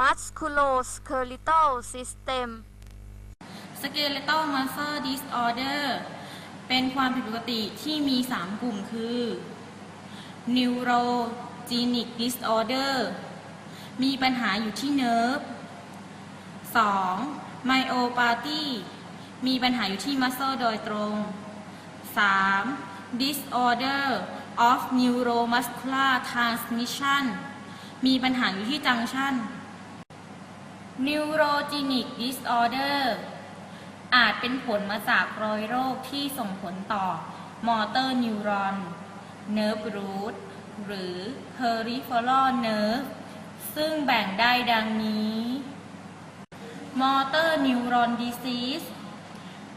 musculoskeletal system Skeletal muscle disorder เป็นความผิดปกติที่มี 3 กลุ่มคือ neurogenic disorder มีปัญหาอยู่ที่เนิร์ฟ 2. myopathy มีปัญหาอยู่ที่ muscle โดยตรง 3. disorder of neuromuscular transmission มีปัญหาอยู่ที่จังชัน neurogenic disorder อาจเป็นผลมาจากรอยโรคที่ส่งผลต่อมอเตอร์นิวรอนเนิร์ฟรูทหรือ peripheral nerve ซึ่งแบ่งได้ดังนี้มอเตอร์นิวรอนดิซีส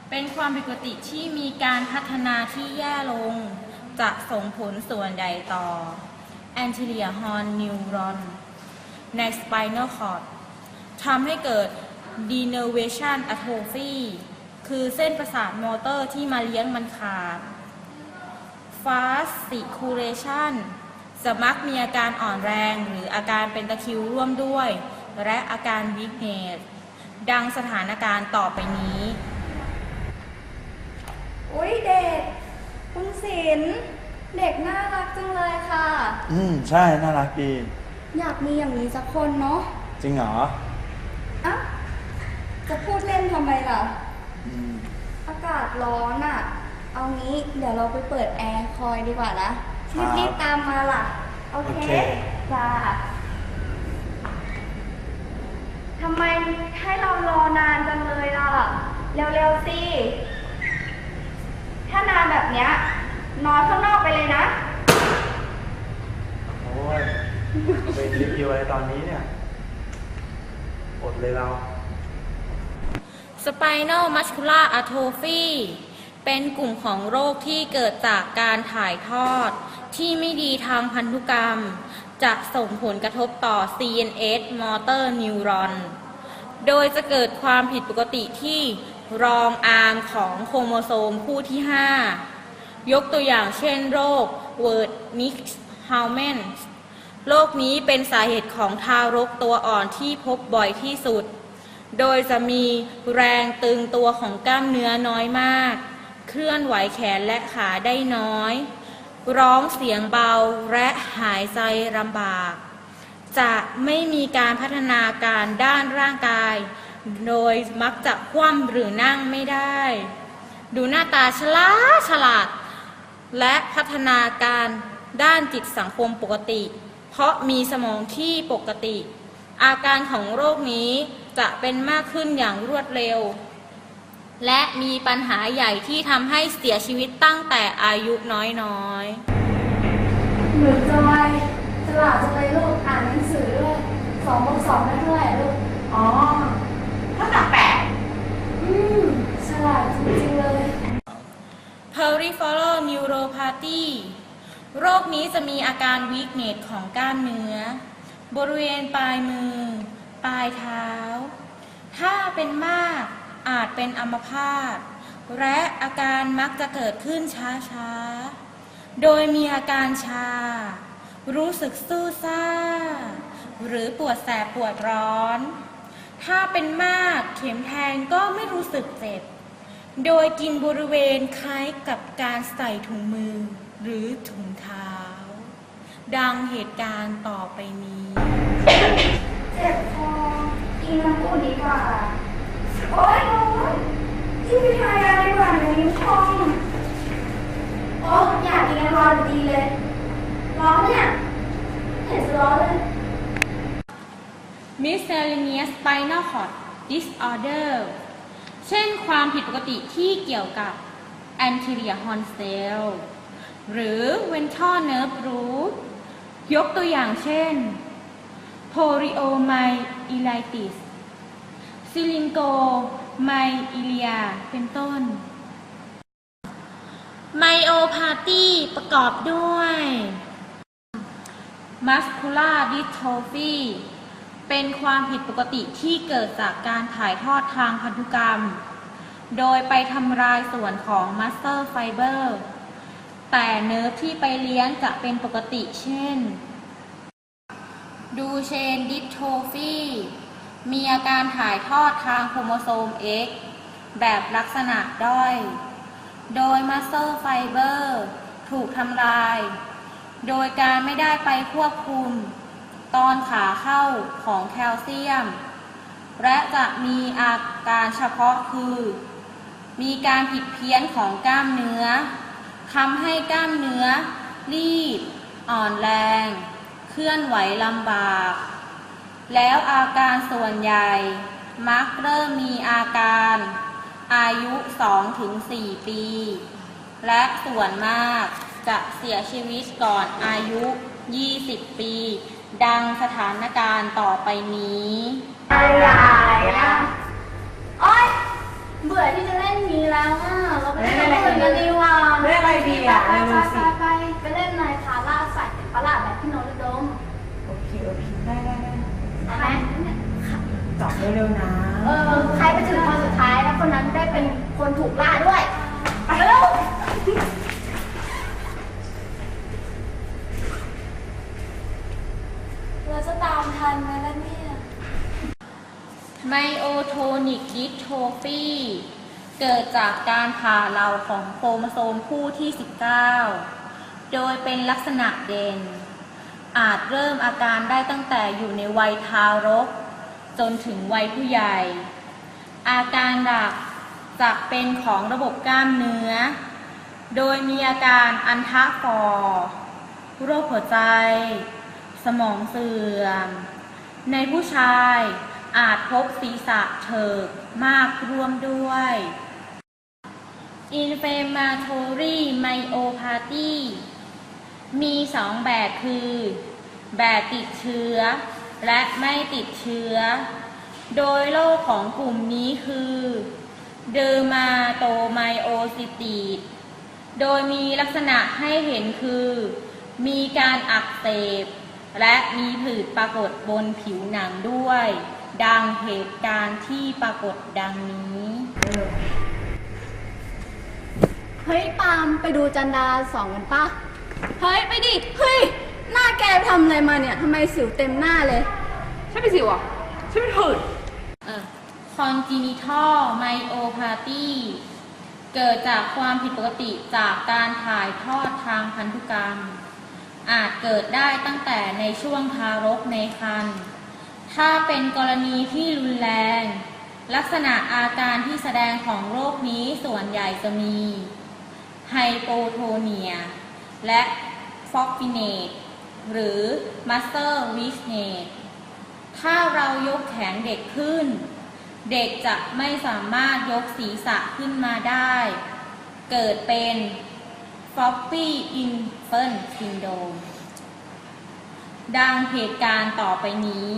เป็นความผิดปกติที่มีการพัฒนาที่แย่ลง จะส่งผลส่วนใหญ่ต่อ anterior horn neuron ใน spinal cord ทำให้เกิด denervation atrophy คือเส้นประสาทมอเตอร์ที่มาเลี้ยงมันขาด fasciculation จะมักมีอาการอ่อนแรงหรืออาการเป็นตะคริวร่วมด้วย และอาการ weakness ดังสถานการณ์ต่อไปนี้ อุ้ยเด็ก คุณศิลป์เด็กน่ารักจังเลยค่ะ อืม ใช่ น่ารักดี อยากมีอย่างนี้สักคนเนาะ จริงเหรอ อะจะพูดเล่นทำไมล่ะ อืมอากาศร้อนอะ่ะ เอางี้เดี๋ยวเราไปเปิดแอร์คอยดีกว่านะครับรีบๆตามมาล่ะ โอเคโอเคจ้าทำไมให้เรารอนานจังเลยล่ะ เร็วๆสิ ถ้านานแบบเนี้ยนอนข้างนอกไปเลยนะ โอ้ยไปรีวิวอะไรตอนนี้เนี่ย อดเลยเรา Spinal Muscular Atrophy เป็นกลุ่มของโรคที่เกิดจากการถ่ายทอด ที่ไม่ดีทางพันธุกรรม จะส่งผลกระทบต่อ CNS motor neuron โดยจะเกิดความผิดปกติที่รองอาร์มของโครโมโซมคู่ที่ 5 ยกตัวอย่างเช่นโรค w o r d m i x h a u m a n โรคนี้เป็นสาเหตุของทารกตัวอ่อนที่พบบ่อยที่สุด โดยจะมีแรงตึงตัวของกล้ามเนื้อน้อยมาก เคลื่อนไหวแขนและขาได้น้อย ร้องเสียงเบาและหายใจลำบาก จะไม่มีการพัฒนาการด้านร่างกาย โดยมักจะคว่ำหรือนั่งไม่ได้ ดูหน้าตาฉลาดฉลาด และพัฒนาการด้านจิตสังคมปกติ เพราะมีสมองที่ปกติ อาการของโรคนี้จะเป็นมากขึ้นอย่างรวดเร็ว และมีปัญหาใหญ่ที่ทำให้เสียชีวิตตั้งแต่อายุน้อยๆ หนูจอยฉลาดจังเลยลูกอ่านหนังสือด้วยสองบวกสองได้เท่าไหร่ลูก อ๋อเท่ากับแปดอืมฉลาดจริงๆเลย peripheral neuropathy โรคนี้จะมีอาการ weakness ของกล้ามเนื้อ บริเวณปลายมือ ปลายเท้า ถ้าเป็นมากอาจเป็นอัมพาตและอาการมักจะเกิดขึ้นช้าๆ โดยมีอาการชา รู้สึกสู้ซ่า หรือปวดแสบปวดร้อน ถ้าเป็นมากเข็มแทงก็ไม่รู้สึกเจ็บ โดยกินบริเวณคล้ายกับการใส่ถุงมือ หรือถุงเท้า ดังเหตุการณ์ต่อไปนี้ เจ็บคอกินน้ำอุ่นดีกว่า โอ๊ยโอ๊ยที่ไปทายาดีกว่าในนิ้วพองโอ๊ยอยากกินน้ำร้อนดีเลย ร้อนเนี่ยเห็นจะร้อนเลย miscellaneous spinal cord disorder เช่นความผิดปกติที่เกี่ยวกับ anterior horn cell หรือ ventral nerve root ยกตัวอย่างเช่น poliomyelitis syringomyelia เป็นต้น myopathy ประกอบด้วย muscular dystrophy เป็นความผิดปกติที่เกิดจากการถ่ายทอดทางพันธุกรรม โดยไปทำลายส่วนของ muscle fiber แต่เนิร์ฟที่ไปเลี้ยงจะเป็นปกติเช่น ดูเชนดิสโทฟีมีอาการถ่ายทอดทางโครโมโซม X แบบลักษณะด้อย โดยมัสเซอร์ไฟเบอร์ถูกทำลาย โดยการไม่ได้ไปควบคุม ตอนขาเข้าของแคลเซียม และจะมีอาการเฉพาะคือ มีการผิดเพี้ยนของกล้ามเนื้อ ทำให้กล้ามเนื้อ รีบ อ่อนแรง เคลื่อนไหวลำบาก แล้วอาการส่วนใหญ่ มักเริ่มมีอาการ อายุ 2-4 ปี และส่วนมากจะเสียชีวิตก่อนอายุ 20 ปี ดังสถานการณ์ต่อไปนี้อะไรอะโอ๊ยเบื่อที่จะเล่นนี้แล้วอะ เราไปเล่นอื่นกันดีว่าเล่นอะไรดีอะไปเร็วไปไปไปเล่นนายคาร่าใส่เป็นประหลาดแบบพี่โนตอุดมโอเคโอเคได้ได้ได้เอาไหมตอบเร็วๆนะเออใครไปถึงคนสุดท้ายแล้วคนนั้นได้เป็นคนถูกล่าด้วยไปเร็วเราจะตามทันไหมล่ะเนี่ยไมโอโทนิกดิสโทฟี เกิดจากการผ่าเหลาของโครโมโซมคู่ที่ 19 โดยเป็นลักษณะเด่น อาจเริ่มอาการได้ตั้งแต่อยู่ในวัยทารก จนถึงวัยผู้ใหญ่ อาการหลักจะเป็นของระบบกล้ามเนื้อ โดยมีอาการอันทะฟอโรคหัวใจ สมองเสื่อม ในผู้ชายอาจพบศีรษะเถิกมากร่วมด้วย Inflammatory myopathy มีสองแบบคือ แบบติดเชื้อ และไม่ติดเชื้อ โดยโรคของกลุ่มนี้คือเดอร์มาโตไมโอซิติสโดยมีลักษณะให้เห็นคือ มีการอักเสบ และมีผื่นปรากฏบนผิวหนังด้วย ดังเหตุการณ์ที่ปรากฏดังนี้ เฮ้ยปาล์มไปดูจันดาสองกันปะเฮ้ยไปดิ เฮ้ย หน้าแกทำอะไรมาเนี่ยทำไมสิวเต็มหน้าเลย ฉันเป็นสิวอะฉันเป็นผื่น congenital myopathy เกิดจากความผิดปกติจากการถ่ายทอดทางพันธุกรรม อาจเกิดได้ตั้งแต่ในช่วงทารกในครรภ์ถ้าเป็นกรณีที่รุนแรง ลักษณะอาการที่แสดงของโรคนี้ส่วนใหญ่จะมี ไฮโปโทเนีย และฟอกฟิเนตหรือมัสเตอร์วิชเนตถ้าเรายกแขนเด็กขึ้น เด็กจะไม่สามารถยกศีรษะขึ้นมาได้ เกิดเป็น floppy infant syndrome ดังเหตุการณ์ต่อไปนี้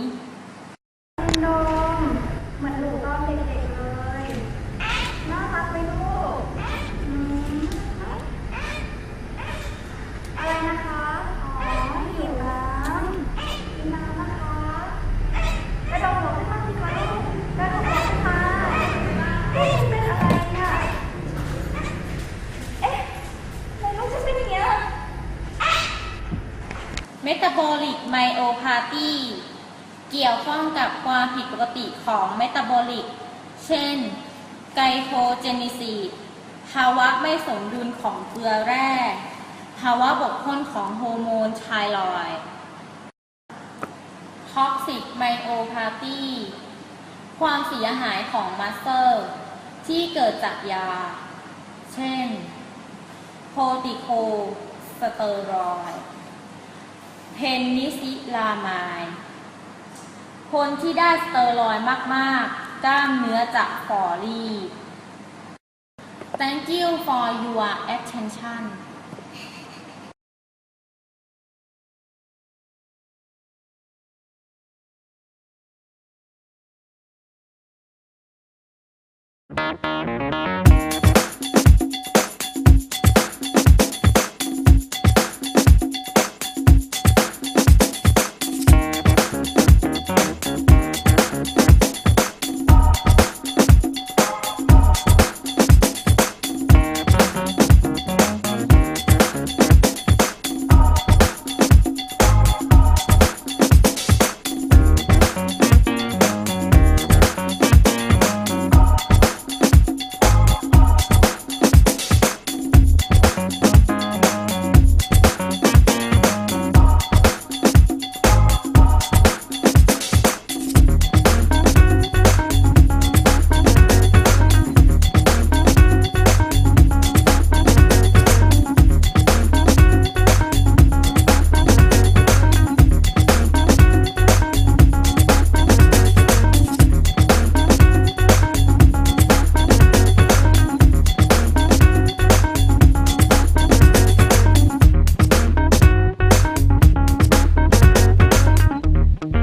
metabolic myopathy เกี่ยวข้องกับความผิดปกติของ metabolic เช่น ไกลโคเจนิซีภาวะไม่สมดุลของเกลือแร่ ภาวะบกพร่องของโฮอร์โมนไทรอยด์ toxic myopathy ความเสียหายของมัสเซลที่เกิดจากยา เช่น โคติโค สเตอรอยด์ เพนนิซิลามาย คนที่ได้สเตอรอยด์มาก ๆ กล้ามเนื้อจะฝ่อรีบ Thank you for your attention Thank